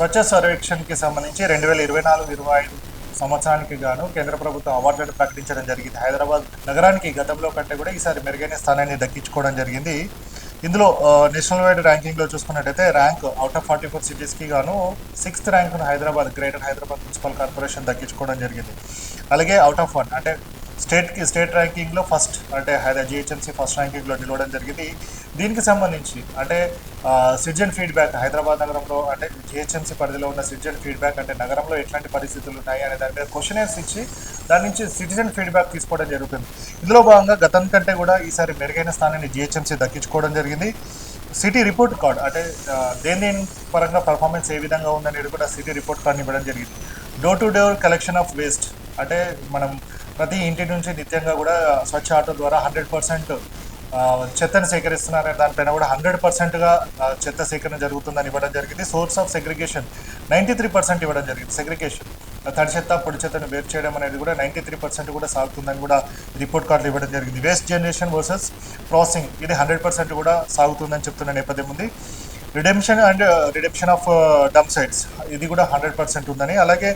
స్వచ్ఛ సర్వేక్షణకి సంబంధించి రెండు వేల ఇరవై నాలుగు ఇరవై ఐదు సంవత్సరానికి గాను కేంద్ర ప్రభుత్వం అవార్డులను ప్రకటించడం జరిగింది. హైదరాబాద్ నగరానికి గతంలో కంటే కూడా ఈసారి మెరుగైన స్థానాన్ని దక్కించుకోవడం జరిగింది. ఇందులో నేషనల్ వైడ్ ర్యాంకింగ్లో చూసుకున్నట్టయితే rank out of forty four సిటీస్కి గాను sixth ర్యాంక్ను Hyderabad greater Hyderabad municipal corporation దక్కించుకోవడం జరిగింది. అలాగే అవుట్ ఆఫ్ వన్ అంటే స్టేట్కి స్టేట్ ర్యాంకింగ్లో ఫస్ట్ అంటే హైదరాబాద్ జిహెచ్ఎంసీ ఫస్ట్ ర్యాంకింగ్లో నిలవడం జరిగింది. దీనికి సంబంధించి అంటే సిటిజన్ ఫీడ్బ్యాక్ హైదరాబాద్ నగరంలో అంటే జిహెచ్ఎంసీ పరిధిలో ఉన్న సిటిజన్ ఫీడ్బ్యాక్ అంటే నగరంలో ఎట్లాంటి పరిస్థితులు ఉన్నాయి అనే దాని మీద క్వశ్చనర్స్ ఇచ్చి దాని నుంచి సిటిజన్ ఫీడ్బ్యాక్ తీసుకోవడం జరుగుతుంది. ఇందులో భాగంగా గతం కంటే కూడా ఈసారి మెరుగైన స్థానాన్ని జిహెచ్ఎంసీ దక్కించుకోవడం జరిగింది. సిటీ రిపోర్ట్ కార్డ్ అంటే దేని దేని పరంగా పర్ఫార్మెన్స్ ఏ విధంగా ఉందనేది కూడా సిటీ రిపోర్ట్ కార్డ్ని ఇవ్వడం జరిగింది. Door to door collection of waste అంటే మనం ప్రతి ఇంటి నుంచి నిత్యంగా కూడా స్వచ్ఛ ఆటో ద్వారా హండ్రెడ్ పర్సెంట్ చెత్తను సేకరిస్తున్నారనే దానిపైన కూడా హండ్రెడ్ పర్సెంట్గా చెత్త సేకరణ జరుగుతుందని ఇవ్వడం జరిగింది. Source of segregation ninety three percent ఇవ్వడం జరిగింది. సెగ్రిగేషన్. తడి చెత్త పొడి చెత్తను వేరు చేయడం అనేది కూడా నైంటీ త్రీ పర్సెంట్ కూడా సాగుతుందని కూడా రిపోర్ట్ కార్డులు ఇవ్వడం జరిగింది. వేస్ట్ జనరేషన్ వర్సెస్ ప్రాసెసింగ్ ఇది హండ్రెడ్ పర్సెంట్ కూడా సాగుతుందని చెప్తున్న నేపథ్యం ఉంది. Redemption and redemption of dump sites ఇది కూడా హండ్రెడ్ పర్సెంట్ ఉందని. అలాగే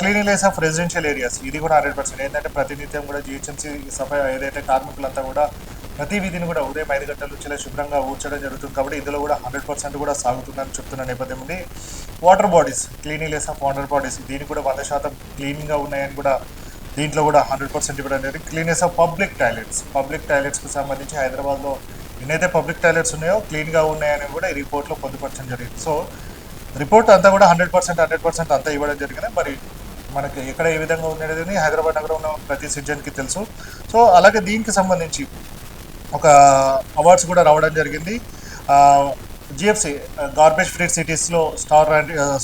క్లీనింగ్నెస్ ఆఫ్ రెసిడెన్షియల్ ఏరియాస్ ఇది కూడా హండ్రెడ్ పర్సెంట్ ఏంటంటే ప్రతినిత్యం కూడా జిహెచ్ఎంసీ సఫై ఏదైతే కార్మికులంతా కూడా ప్రతి వీధిని కూడా ఉదయం ఐదు గంటల నుంచి శుభ్రంగా ఊడ్చడం జరుగుతుంది కాబట్టి ఇందులో కూడా హండ్రెడ్ పర్సెంట్ కూడా సాగుతుందని చెప్తున్న నేపథ్యం ఉంది. Water bodies cleaningness of water bodies దీనికి కూడా వంద శాతం క్లీన్గా ఉన్నాయని కూడా దీంట్లో కూడా హండ్రెడ్ పర్సెంట్ ఇవ్వడం జరిగింది. Cleanness of public toilets public టాయిలెట్స్కి సంబంధించి హైదరాబాద్లో ఎన్నైతే పబ్లిక్ టాయిలెట్స్ ఉన్నాయో క్లీన్గా ఉన్నాయని కూడా ఈ రిపోర్ట్లో పొందుపరచడం జరిగింది. సో రిపోర్ట్ అంతా కూడా హండ్రెడ్ పర్సెంట్ హండ్రెడ్ పర్సెంట్ అంతా ఇవ్వడం జరిగింది. మరి మనకి ఎక్కడ ఏ విధంగా ఉండేది హైదరాబాద్ నగరం ఉన్న ప్రతి సిటిజన్కి తెలుసు. సో అలాగే దీనికి సంబంధించి ఒక అవార్డ్స్ కూడా రావడం జరిగింది. జిఎఫ్సి గార్బేజ్ ఫ్రీ సిటీస్లో స్టార్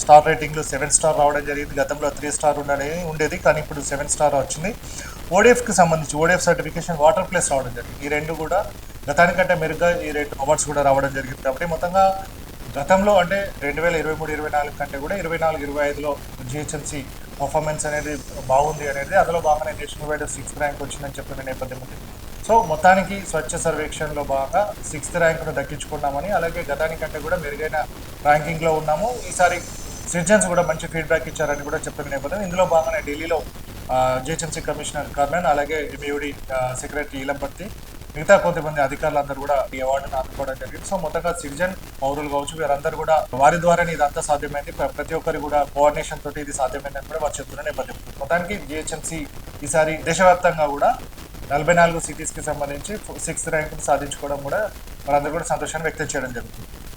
స్టార్ రేటింగ్లు సెవెన్ స్టార్ రావడం జరిగింది. గతంలో త్రీ స్టార్ ఉండని ఉండేది కానీ ఇప్పుడు సెవెన్ స్టార్ వచ్చింది. ఓడిఎఫ్కి సంబంధించి ఓడిఎఫ్ సర్టిఫికేషన్ వాటర్ ప్లేస్ రావడం జరిగింది. ఈ రెండు కూడా గతానికంటే మెరుగ్గా ఈ రెండు అవార్డ్స్ కూడా రావడం జరిగింది. కాబట్టి మొత్తంగా గతంలో అంటే రెండు వేల ఇరవై మూడు ఇరవై నాలుగు కంటే కూడా ఇరవై నాలుగు ఇరవై ఐదులో జిహెచ్ఎంసీ పర్ఫార్మెన్స్ అనేది బాగుంది అనేది అందులో బాగానే నేషనల్ వైడ్ సిక్స్త్ ర్యాంక్ వచ్చిందని చెప్పిన నేపథ్యం ఉంది. సో మొత్తానికి స్వచ్ఛ సర్వేక్షణలో భాగంగా సిక్స్త్ ర్యాంక్ను దక్కించుకున్నామని అలాగే గతానికంటే కూడా మెరుగైన ర్యాంకింగ్లో ఉన్నాము. ఈసారి సిటిజన్స్ కూడా మంచి ఫీడ్బ్యాక్ ఇచ్చారని కూడా చెప్పిన నేపథ్యం. ఇందులో బాగానే ఢిల్లీలో జిహెచ్ఎంసీ కమిషనర్ కర్ణన్ అలాగే ఎంఈడి సెక్రటరీ ఇలంపర్తి మిగతా కొంతమంది అధికారులందరూ కూడా ఈ అవార్డును అందుకోవడం జరిగింది. సో మొత్తంగా సిటిజన్ పౌరులు కావచ్చు వీరందరూ కూడా వారి ద్వారానే ఇదంతా సాధ్యమైంది. ప్రతి ఒక్కరు కూడా కోఆర్డినేషన్ తోటి ఇది సాధ్యమైందని కూడా వారు చెప్తున్న నేపథ్యం. మొత్తానికి జిహెచ్ఎంసీ ఈసారి దేశవ్యాప్తంగా కూడా నలభై నాలుగు సిటీస్కి సంబంధించి సిక్స్త్ ర్యాంక్ సాధించుకోవడం కూడా వారందరూ కూడా సంతోషాన్ని వ్యక్తం చేయడం జరుగుతుంది.